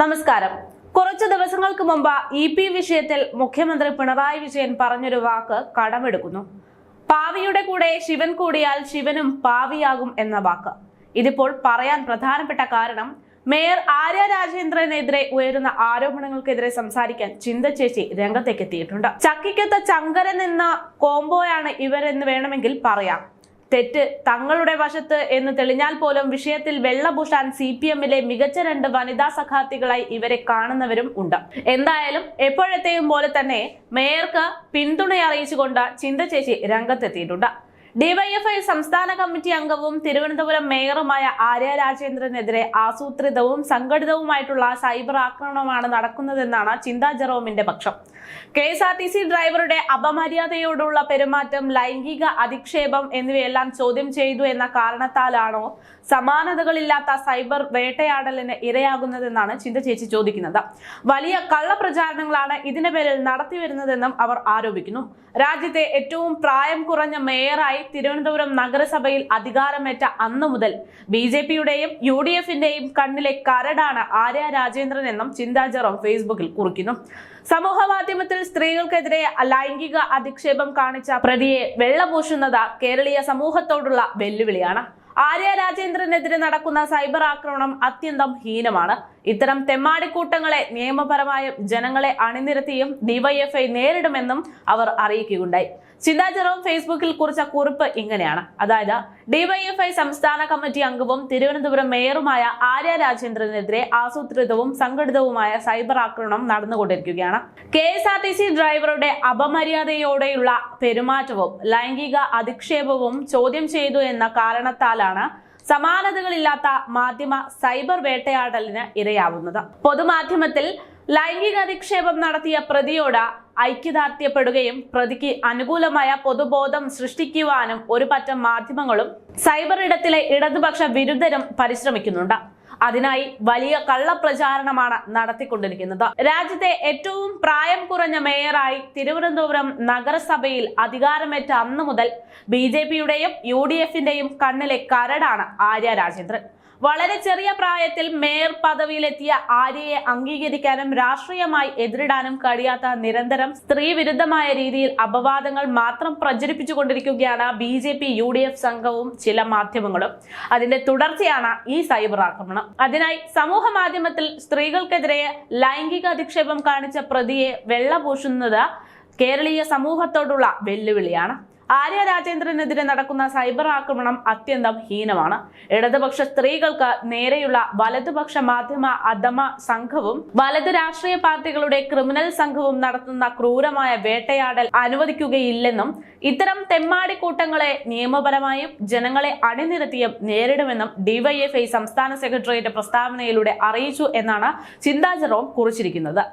നമസ്കാരം. കുറച്ചു ദിവസങ്ങൾക്ക് മുമ്പ് ഇ പി വിഷയത്തിൽ മുഖ്യമന്ത്രി പിണറായി വിജയൻ പറഞ്ഞൊരു വാക്ക് കടമെടുക്കുന്നു. പാവിയുടെ കൂടെ ശിവൻ കൂടിയാൽ ശിവനും പാവിയാകും എന്ന വാക്ക്. ഇതിപ്പോൾ പറയാൻ പ്രധാനപ്പെട്ട കാരണം മേയർ ആര്യ രാജേന്ദ്രനെതിരെ ഉയരുന്ന ആരോപണങ്ങൾക്കെതിരെ സംസാരിക്കാൻ ചിന്ത ചേച്ചി രംഗത്തേക്ക് എത്തിയിട്ടുണ്ട് ചക്കിക്കത്ത് ചങ്കരൻ എന്ന കോംബോയാണ് ഇവരെന്ന് വേണമെങ്കിൽ പറയാം. തെറ്റ് തങ്ങളുടെ വശത്ത് എന്ന് തെളിഞ്ഞാൽ പോലും വിഷയത്തിൽ വെള്ളപൂശാൻ സി പി എമ്മിലെ മികച്ച രണ്ട് വനിതാ സഖാത്തികളായി ഇവരെ കാണുന്നവരും ഉണ്ട്. എന്തായാലും എപ്പോഴത്തെയും പോലെ തന്നെ മേയർക്ക് പിന്തുണ അറിയിച്ചുകൊണ്ട് ചിന്ത രംഗത്തെത്തിയിട്ടുണ്ട്. ഡിവൈഎഫ്ഐ സംസ്ഥാന കമ്മിറ്റി അംഗവും തിരുവനന്തപുരം മേയറുമായ ആര്യ രാജേന്ദ്രനെതിരെ ആസൂത്രിതവും സംഘടിതവുമായിട്ടുള്ള സൈബർ ആക്രമണമാണ് നടക്കുന്നതെന്നാണ് ചിന്താ ജെറോമിന്റെ പക്ഷം. K S R T C ഡ്രൈവറുടെ അപമര്യാദയോടുള്ള പെരുമാറ്റം ലൈംഗിക അധിക്ഷേപം എന്നിവയെല്ലാം ചോദ്യം ചെയ്തു എന്ന കാരണത്താലാണോ സമാനതകളില്ലാത്ത സൈബർ വേട്ടയാടലിന് ഇരയാകുന്നതെന്നാണ് ചിന്ത ചേച്ചി ചോദിക്കുന്നത്. വലിയ കള്ളപ്രചാരണങ്ങളാണ് ഇതിന്റെ പേരിൽ നടത്തിവരുന്നതെന്നും അവർ ആരോപിക്കുന്നു. രാജ്യത്തെ ഏറ്റവും പ്രായം കുറഞ്ഞ മേയറായി തിരുവനന്തപുരം നഗരസഭയിൽ അധികാരമേറ്റ അന്നു മുതൽ ബി ജെ പിയുടെയും യു ഡി എഫിന്റെയും കണ്ണിലെ കരടാണ് ആര്യ രാജേന്ദ്രൻ എന്നും ചിന്താ ജെറോം ഫേസ്ബുക്കിൽ കുറിക്കുന്നു. സമൂഹ മാധ്യമത്തിൽ സ്ത്രീകൾക്കെതിരെ ലൈംഗിക അധിക്ഷേപം കാണിച്ച പ്രതിയെ വെള്ളപൂശുന്നത് കേരളീയ സമൂഹത്തോടുള്ള വെല്ലുവിളിയാണ്. ആര്യ രാജേന്ദ്രനെതിരെ നടക്കുന്ന സൈബർ ആക്രമണം അത്യന്തം ഹീനമാണ്. ഇത്തരം തെമ്മാടിക്കൂട്ടങ്ങളെ നിയമപരമായും ജനങ്ങളെ അണിനിരത്തിയും ഡിവൈഎഫ്ഐ നേരിടുമെന്നും അവർ അറിയിക്കുകയുണ്ടായി. ചിന്താ ഫേസ്ബുക്കിൽ കുറിച്ച കുറിപ്പ് ഇങ്ങനെയാണ്. അതായത് ഡിവൈഎഫ്ഐ സംസ്ഥാന കമ്മിറ്റി അംഗവും തിരുവനന്തപുരം മേയറുമായ ആര്യ രാജേന്ദ്രനെതിരെ ആസൂത്രിതവും സംഘടിതവുമായ സൈബർ ആക്രമണം നടന്നുകൊണ്ടിരിക്കുകയാണ്. K S R T C ഡ്രൈവറുടെ അപമര്യാദയോടെയുള്ള പെരുമാറ്റവും ലൈംഗിക അധിക്ഷേപവും ചോദ്യം ചെയ്തു എന്ന കാരണത്താലാണ് സമാനതകളില്ലാത്ത മാധ്യമ സൈബർ വേട്ടയാടലിന് ഇരയാവുന്നത്. പൊതുമാധ്യമത്തിൽ ലൈംഗിക അധിക്ഷേപം നടത്തിയ പ്രതിയോട് ഐക്യദാർഢ്യപ്പെടുകയും പ്രതിക്ക് അനുകൂലമായ പൊതുബോധം സൃഷ്ടിക്കുവാനും ഒരു പറ്റം മാധ്യമങ്ങളും സൈബർ ഇടത്തിലെ ഇടതുപക്ഷ വിരുദ്ധരും പരിശ്രമിക്കുന്നുണ്ട്. അതിനായി വലിയ കള്ളപ്രചാരണമാണ് നടത്തിക്കൊണ്ടിരിക്കുന്നത്. രാജ്യത്തെ ഏറ്റവും പ്രായം കുറഞ്ഞ മേയറായി തിരുവനന്തപുരം നഗരസഭയിൽ അധികാരമേറ്റ അന്നു മുതൽ ബി ജെ പിയുടെയും യു ഡി എഫിന്റെയും കണ്ണിലെ കരടാണ് ആര്യ രാജേന്ദ്രൻ. വളരെ ചെറിയ പ്രായത്തിൽ മേയർ പദവിയിലെത്തിയ ആര്യയെ അംഗീകരിക്കാനും രാഷ്ട്രീയമായി എതിരിടാനും കഴിയാത്ത നിരന്തരം സ്ത്രീ വിരുദ്ധമായ രീതിയിൽ അപവാദങ്ങൾ മാത്രം പ്രചരിപ്പിച്ചുകൊണ്ടിരിക്കുകയാണ് B J P U D F സംഘവും ചില മാധ്യമങ്ങളും. അതിന്റെ തുടർച്ചയാണ് ഈ സൈബർ ആക്രമണം. അതിനായി സമൂഹ മാധ്യമത്തിൽ സ്ത്രീകൾക്കെതിരെ ലൈംഗിക അധിക്ഷേപം കാണിച്ച പ്രതിയെ വെള്ളപൂശുന്നത് കേരളീയ സമൂഹത്തോടുള്ള വെല്ലുവിളിയാണ്. ആര്യ രാജേന്ദ്രനെതിരെ നടക്കുന്ന സൈബർ ആക്രമണം അത്യന്തം ഹീനമാണ്. ഇടതുപക്ഷ സ്ത്രീകൾക്ക് നേരെയുള്ള വലതുപക്ഷ മാധ്യമ അധമ സംഘവും വലത് രാഷ്ട്രീയ പാർട്ടികളുടെ ക്രിമിനൽ സംഘവും നടത്തുന്ന ക്രൂരമായ വേട്ടയാടൽ അനുവദിക്കുകയില്ലെന്നും ഇത്തരം തെമ്മാടിക്കൂട്ടങ്ങളെ നിയമപരമായും ജനങ്ങളെ അണിനിരത്തിയും നേരിടുമെന്നും ഡിവൈഎഫ്ഐ സംസ്ഥാന സെക്രട്ടേറിയറ്റ് പ്രസ്താവനയിലൂടെ അറിയിച്ചു എന്നാണ് ചിന്താജറോം കുറിച്ചിരിക്കുന്നത്.